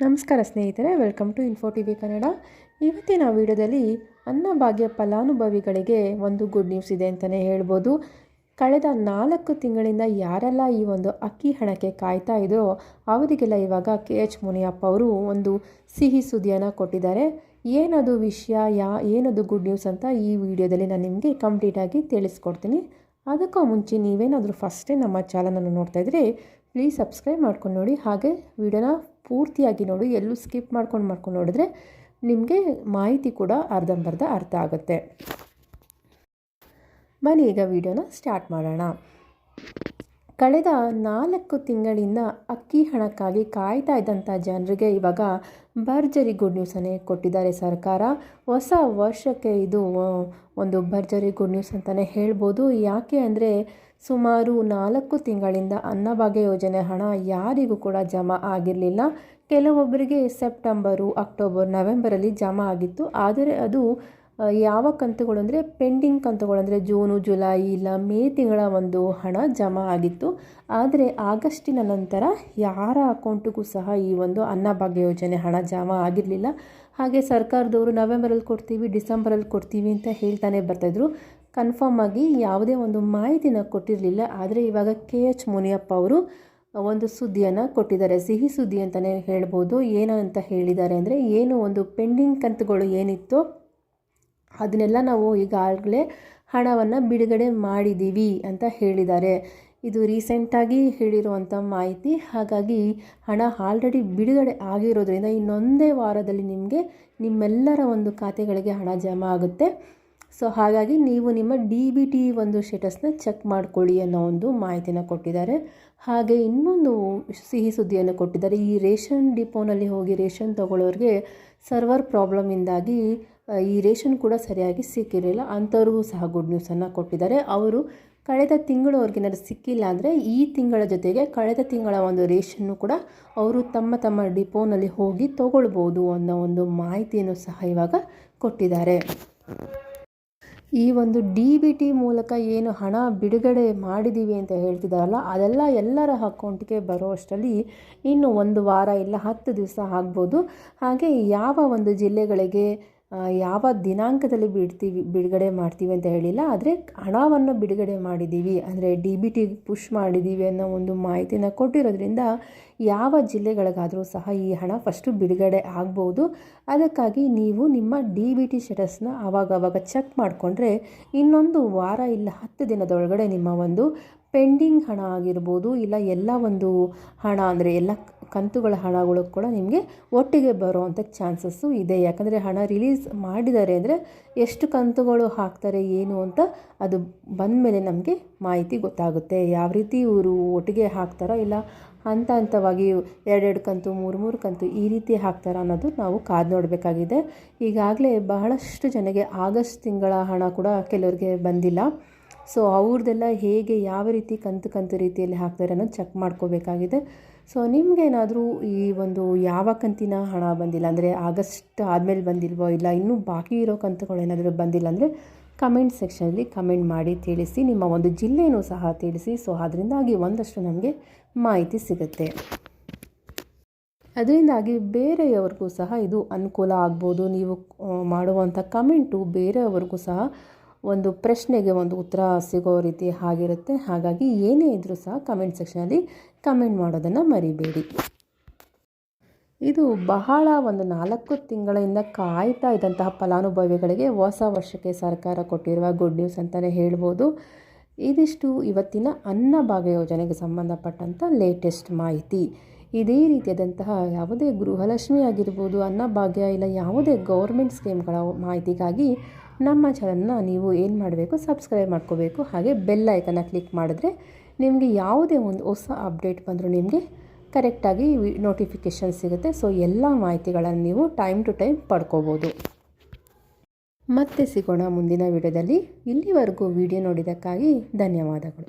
ನಮಸ್ಕಾರ ಸ್ನೇಹಿತರೆ welcome to info T V Kannada ಇವತ್ತಿನ ವಿಡಿಯೋದಲ್ಲಿ ಅನ್ನಭಾಗ್ಯ ಫಲಾನುಭವಿಗಳಿಗೆ ಒಂದು ಗುಡ್ ನ್ಯೂಸ್ ಇದೆ ಅಂತಲೇ ಹೇಳ್ಬೋದು. ಕಳೆದ ನಾಲ್ಕು ತಿಂಗಳಿಂದ ಯಾರೆಲ್ಲ ಈ ಒಂದು ಅಕ್ಕಿ ಹಣಕ್ಕೆ ಕಾಯ್ತಾ ಇದೋ ಅವರಿಗೆಲ್ಲ ಇವಾಗ ಕೆ ಎಚ್ ಮುನಿಯಪ್ಪ ಅವರು ಒಂದು ಸಿಹಿ ಸುದ್ದಿಯನ್ನು ಕೊಟ್ಟಿದ್ದಾರೆ. ಏನದು ವಿಷಯ, ಯಾ, ಏನದು ಗುಡ್ ನ್ಯೂಸ್ ಅಂತ ಈ ವಿಡಿಯೋದಲ್ಲಿ ನಾನು ನಿಮಗೆ ಕಂಪ್ಲೀಟಾಗಿ ತಿಳಿಸ್ಕೊಡ್ತೀನಿ. ಅದಕ್ಕೂ ಮುಂಚೆ ನೀವೇನಾದರೂ ಫಸ್ಟೇ ನಮ್ಮ ಚಾನಲನ್ನು ನೋಡ್ತಾ ಇದ್ದರೆ ಪ್ಲೀಸ್ ಸಬ್ಸ್ಕ್ರೈಬ್ ಮಾಡ್ಕೊಂಡು ನೋಡಿ. ಹಾಗೆ ವಿಡಿಯೋನ ಪೂರ್ತಿಯಾಗಿ ನೋಡಿ. ಎಲ್ಲೂ ಸ್ಕಿಪ್ ಮಾಡ್ಕೊಂಡು ಮಾಡ್ಕೊಂಡು ನೋಡಿದ್ರೆ ನಿಮಗೆ ಮಾಹಿತಿ ಕೂಡ ಅರ್ಧಂಬರ್ಧ ಅರ್ಥ ಆಗುತ್ತೆ. ಬನ್ನಿ, ಈಗ ವಿಡಿಯೋನ ಸ್ಟಾರ್ಟ್ ಮಾಡೋಣ. ಕಳೆದ ನಾಲ್ಕು ತಿಂಗಳಿಂದ ಅಕ್ಕಿ ಹಣಕ್ಕಾಗಿ ಕಾಯ್ತಾ ಇದ್ದಂಥ ಜನರಿಗೆ ಇವಾಗ ಭರ್ಜರಿ ಗುಡ್ ನ್ಯೂಸನ್ನೇ ಕೊಟ್ಟಿದ್ದಾರೆ ಸರ್ಕಾರ. ಹೊಸ ವರ್ಷಕ್ಕೆ ಇದು ಒಂದು ಭರ್ಜರಿ ಗುಡ್ ನ್ಯೂಸ್ ಅಂತಲೇ ಹೇಳ್ಬೋದು. ಯಾಕೆ ಅಂದರೆ ಸುಮಾರು ನಾಲ್ಕು ತಿಂಗಳಿಂದ ಅನ್ನಭಾಗ್ಯ ಯೋಜನೆ ಹಣ ಯಾರಿಗೂ ಕೂಡ ಜಮಾ ಆಗಿರಲಿಲ್ಲ. ಕೆಲವೊಬ್ಬರಿಗೆ ಸೆಪ್ಟೆಂಬರು, ಅಕ್ಟೋಬರ್, ನವೆಂಬರಲ್ಲಿ ಜಮಾ ಆಗಿತ್ತು. ಆದರೆ ಅದು ಯಾವ ಕಂತುಗಳು ಅಂದರೆ, ಪೆಂಡಿಂಗ್ ಕಂತುಗಳು ಅಂದರೆ, ಜೂನು, ಜುಲೈ ಇಲ್ಲ, ಮೇ ತಿಂಗಳ ಒಂದು ಹಣ ಜಮಾ ಆಗಿತ್ತು. ಆದರೆ ಆಗಸ್ಟಿನ ನಂತರ ಯಾರ ಅಕೌಂಟಿಗೂ ಸಹ ಈ ಒಂದು ಅನ್ನಭಾಗ್ಯ ಯೋಜನೆ ಹಣ ಜಮಾ ಆಗಿರಲಿಲ್ಲ. ಹಾಗೆ ಸರ್ಕಾರದವರು ನವೆಂಬರಲ್ಲಿ ಕೊಡ್ತೀವಿ, ಡಿಸೆಂಬರಲ್ಲಿ ಕೊಡ್ತೀವಿ ಅಂತ ಹೇಳ್ತಾನೆ ಬರ್ತಾಯಿದ್ರು ಕನ್ಫರ್ಮ್ ಆಗಿ ಯಾವುದೇ ಒಂದು ಮಾಹಿತಿನ ಕೊಟ್ಟಿರಲಿಲ್ಲ. ಆದರೆ ಇವಾಗ ಕೆ ಎಚ್ ಮುನಿಯಪ್ಪ ಅವರು ಒಂದು ಸುದ್ದಿಯನ್ನು ಕೊಟ್ಟಿದ್ದಾರೆ. ಸಿಹಿ ಸುದ್ದಿ ಅಂತಲೇ ಹೇಳ್ಬೋದು. ಏನು ಅಂತ ಹೇಳಿದ್ದಾರೆ ಅಂದರೆ ಏನು ಒಂದು ಪೆಂಡಿಂಗ್ ಕಂತುಗಳು ಏನಿತ್ತು ಅದನ್ನೆಲ್ಲ ನಾವು ಈಗಾಗಲೇ ಹಣವನ್ನು ಬಿಡುಗಡೆ ಮಾಡಿದ್ದೀವಿ ಅಂತ ಹೇಳಿದ್ದಾರೆ. ಇದು ರೀಸೆಂಟಾಗಿ ಹೇಳಿರುವಂಥ ಮಾಹಿತಿ. ಹಾಗಾಗಿ ಹಣ ಆಲ್ರೆಡಿ ಬಿಡುಗಡೆ ಆಗಿರೋದ್ರಿಂದ ಇನ್ನೊಂದೇ ವಾರದಲ್ಲಿ ನಿಮಗೆ ನಿಮ್ಮೆಲ್ಲರ ಒಂದು ಖಾತೆಗಳಿಗೆ ಹಣ ಜಮಾ ಆಗುತ್ತೆ. ಸೊ ಹಾಗಾಗಿ ನೀವು ನಿಮ್ಮ ಡಿ ಬಿ ಟಿ ಒಂದು ಸ್ಟೇಟಸ್ನ ಚೆಕ್ ಮಾಡ್ಕೊಳ್ಳಿ ಅನ್ನೋ ಒಂದು ಮಾಹಿತಿನ ಕೊಟ್ಟಿದ್ದಾರೆ. ಹಾಗೆ ಇನ್ನೊಂದು ಸಿಹಿ ಸುದ್ದಿಯನ್ನು ಕೊಟ್ಟಿದ್ದಾರೆ. ಈ ರೇಷನ್ ಡಿಪೋನಲ್ಲಿ ಹೋಗಿ ರೇಷನ್ ತೊಗೊಳ್ಳೋರಿಗೆ ಸರ್ವರ್ ಪ್ರಾಬ್ಲಮಿಂದಾಗಿ ಈ ರೇಷನ್ ಕೂಡ ಸರಿಯಾಗಿ ಸಿಕ್ಕಿರಲಿಲ್ಲ. ಅಂಥವ್ರಿಗೂ ಸಹ ಗುಡ್ ನ್ಯೂಸನ್ನು ಕೊಟ್ಟಿದ್ದಾರೆ. ಅವರು ಕಳೆದ ತಿಂಗಳು ಅವ್ರಿಗೇನಾದ್ರು ಸಿಕ್ಕಿಲ್ಲ ಅಂದರೆ ಈ ತಿಂಗಳ ಜೊತೆಗೆ ಕಳೆದ ತಿಂಗಳ ಒಂದು ರೇಷನ್ನು ಕೂಡ ಅವರು ತಮ್ಮ ತಮ್ಮ ಡಿಪೋನಲ್ಲಿ ಹೋಗಿ ತೊಗೊಳ್ಬೋದು ಅನ್ನೋ ಒಂದು ಮಾಹಿತಿಯನ್ನು ಸಹ ಇವಾಗ ಕೊಟ್ಟಿದ್ದಾರೆ. ಈ ಒಂದು ಡಿ ಬಿ ಟಿ ಮೂಲಕ ಏನು ಹಣ ಬಿಡುಗಡೆ ಮಾಡಿದ್ದೀವಿ ಅಂತ ಹೇಳ್ತಿದ್ದಾರಲ್ಲ, ಅದೆಲ್ಲ ಎಲ್ಲರ ಅಕೌಂಟ್ಗೆ ಬರೋ ಅಷ್ಟರಲ್ಲಿ ಇನ್ನು ಒಂದು ವಾರ ಇಲ್ಲ, ಹತ್ತು ದಿವಸ ಆಗ್ಬೋದು. ಹಾಗೆ ಯಾವ ಒಂದು ಜಿಲ್ಲೆಗಳಿಗೆ ಯಾವ ದಿನಾಂಕದಲ್ಲಿ ಬಿಡ್ತೀವಿ, ಬಿಡುಗಡೆ ಮಾಡ್ತೀವಿ ಅಂತ ಹೇಳಿಲ್ಲ, ಆದರೆ ಹಣವನ್ನು ಬಿಡುಗಡೆ ಮಾಡಿದ್ದೀವಿ, ಅಂದರೆ ಡಿ ಬಿ ಟಿ ಪುಷ್ ಮಾಡಿದ್ದೀವಿ ಅನ್ನೋ ಒಂದು ಮಾಹಿತಿನ ಕೊಟ್ಟಿರೋದ್ರಿಂದ ಯಾವ ಜಿಲ್ಲೆಗಳಿಗಾದರೂ ಸಹ ಈ ಹಣ ಫಸ್ಟು ಬಿಡುಗಡೆ ಆಗ್ಬೋದು. ಅದಕ್ಕಾಗಿ ನೀವು ನಿಮ್ಮ ಡಿ ಬಿ ಟಿ ಸ್ಟೇಟಸ್ನ ಆವಾಗವಾಗ ಚೆಕ್ ಮಾಡಿಕೊಂಡ್ರೆ ಇನ್ನೊಂದು ವಾರ ಇಲ್ಲ ಹತ್ತು ದಿನದೊಳಗಡೆ ನಿಮ್ಮ ಒಂದು ಪೆಂಡಿಂಗ್ ಹಣ ಆಗಿರ್ಬೋದು, ಇಲ್ಲ ಎಲ್ಲ ಒಂದು ಹಣ ಅಂದರೆ ಎಲ್ಲ ಕಂತುಗಳ ಹಣಗಳು ಕೂಡ ನಿಮಗೆ ಒಟ್ಟಿಗೆ ಬರುವಂಥ ಚಾನ್ಸಸ್ಸು ಇದೆ. ಯಾಕಂದರೆ ಹಣ ರಿಲೀಸ್ ಮಾಡಿದ್ದಾರೆ ಅಂದರೆ ಎಷ್ಟು ಕಂತುಗಳು ಹಾಕ್ತಾರೆ, ಏನು ಅಂತ ಅದು ಬಂದ ಮೇಲೆ ನಮಗೆ ಮಾಹಿತಿ ಗೊತ್ತಾಗುತ್ತೆ. ಯಾವ ರೀತಿ ಇವರು ಒಟ್ಟಿಗೆ ಹಾಕ್ತಾರೋ ಇಲ್ಲ ಹಂತ ಹಂತವಾಗಿ ಎರಡೆರಡು ಕಂತು, ಮೂರು ಮೂರು ಕಂತು ಈ ರೀತಿ ಹಾಕ್ತಾರ ಅನ್ನೋದು ನಾವು ಕಾದು ನೋಡಬೇಕಾಗಿದೆ. ಈಗಾಗಲೇ ಬಹಳಷ್ಟು ಜನಗೆ ಆಗಸ್ಟ್ ತಿಂಗಳ ಹಣ ಕೂಡ ಕೆಲವರಿಗೆ ಬಂದಿಲ್ಲ. ಸೊ ಅವ್ರದ್ದೆಲ್ಲ ಹೇಗೆ ಯಾವ ರೀತಿ ಕಂತು ಕಂತು ರೀತಿಯಲ್ಲಿ ಹಾಕ್ತಾರೆ ಅನ್ನೋದು ಚೆಕ್ ಮಾಡ್ಕೋಬೇಕಾಗಿದೆ. ಸೊ ನಿಮಗೇನಾದರೂ ಈ ಒಂದು ಯಾವ ಕಂತಿನ ಹಣ ಬಂದಿಲ್ಲ ಅಂದರೆ ಆಗಸ್ಟ್ ಆದಮೇಲೆ ಬಂದಿಲ್ವೋ ಇಲ್ಲ ಇನ್ನೂ ಬಾಕಿ ಇರೋ ಕಂತುಗಳೇನಾದರೂ ಬಂದಿಲ್ಲ ಅಂದರೆ ಕಮೆಂಟ್ ಸೆಕ್ಷನಲ್ಲಿ ಕಮೆಂಟ್ ಮಾಡಿ ತಿಳಿಸಿ, ನಿಮ್ಮ ಒಂದು ಜಿಲ್ಲೆಯೂ ಸಹ ತಿಳಿಸಿ. ಸೊ ಅದರಿಂದಾಗಿ ಒಂದಷ್ಟು ನಮಗೆ ಮಾಹಿತಿ ಸಿಗುತ್ತೆ. ಅದರಿಂದಾಗಿ ಬೇರೆಯವ್ರಿಗೂ ಸಹ ಇದು ಅನುಕೂಲ ಆಗ್ಬೋದು. ನೀವು ಮಾಡುವಂಥ ಕಮೆಂಟು ಬೇರೆಯವ್ರಿಗೂ ಸಹ ಒಂದು ಪ್ರಶ್ನೆಗೆ ಒಂದು ಉತ್ತರ ಸಿಗೋ ರೀತಿ ಆಗಿರುತ್ತೆ. ಹಾಗಾಗಿ ಏನೇ ಇದ್ದರೂ ಸಹ ಕಮೆಂಟ್ ಸೆಕ್ಷನಲ್ಲಿ ಕಮೆಂಟ್ ಮಾಡೋದನ್ನು ಮರಿಬೇಡಿ. ಇದು ಬಹಳ ಒಂದು ನಾಲ್ಕು ತಿಂಗಳಿಂದ ಕಾಯ್ತಾ ಇದ್ದಂತಹ ಫಲಾನುಭವಿಗಳಿಗೆ ಹೊಸ ವರ್ಷಕ್ಕೆ ಸರ್ಕಾರ ಕೊಟ್ಟಿರುವ ಗುಡ್ ನ್ಯೂಸ್ ಅಂತಲೇ ಹೇಳ್ಬೋದು. ಇದಿಷ್ಟು ಇವತ್ತಿನ ಅನ್ನಭಾಗ್ಯ ಯೋಜನೆಗೆ ಸಂಬಂಧಪಟ್ಟಂಥ ಲೇಟೆಸ್ಟ್ ಮಾಹಿತಿ. ಇದೇ ರೀತಿಯಾದಂತಹ ಯಾವುದೇ ಗೃಹಲಕ್ಷ್ಮಿ ಆಗಿರ್ಬೋದು ಅನ್ನಭಾಗ್ಯ ಇಲ್ಲ, ಯಾವುದೇ ಗೌರ್ಮೆಂಟ್ ಸ್ಕೀಮ್ಗಳ ಮಾಹಿತಿಗಾಗಿ ನಮ್ಮ ಚಾನಲ್ನ ನೀವು ಏನು ಮಾಡಬೇಕು ಸಬ್ಸ್ಕ್ರೈಬ್ ಮಾಡ್ಕೋಬೇಕು. ಹಾಗೆ ಬೆಲ್ ಐಕನ್ನ ಕ್ಲಿಕ್ ಮಾಡಿದ್ರೆ ನಿಮಗೆ ಯಾವುದೇ ಒಂದು ಹೊಸ ಅಪ್ಡೇಟ್ ಬಂದರೂ ನಿಮಗೆ ಕರೆಕ್ಟಾಗಿ ನೋಟಿಫಿಕೇಷನ್ ಸಿಗುತ್ತೆ. ಸೊ ಎಲ್ಲ ಮಾಹಿತಿಗಳನ್ನು ನೀವು ಟೈಮ್ ಟು ಟೈಮ್ ಪಡ್ಕೋಬೋದು. ಮತ್ತೆ ಸಿಗೋಣ ಮುಂದಿನ ವಿಡಿಯೋದಲ್ಲಿ. ಇಲ್ಲಿವರೆಗೂ ವಿಡಿಯೋ ನೋಡಿದ್ದಕ್ಕಾಗಿ ಧನ್ಯವಾದಗಳು.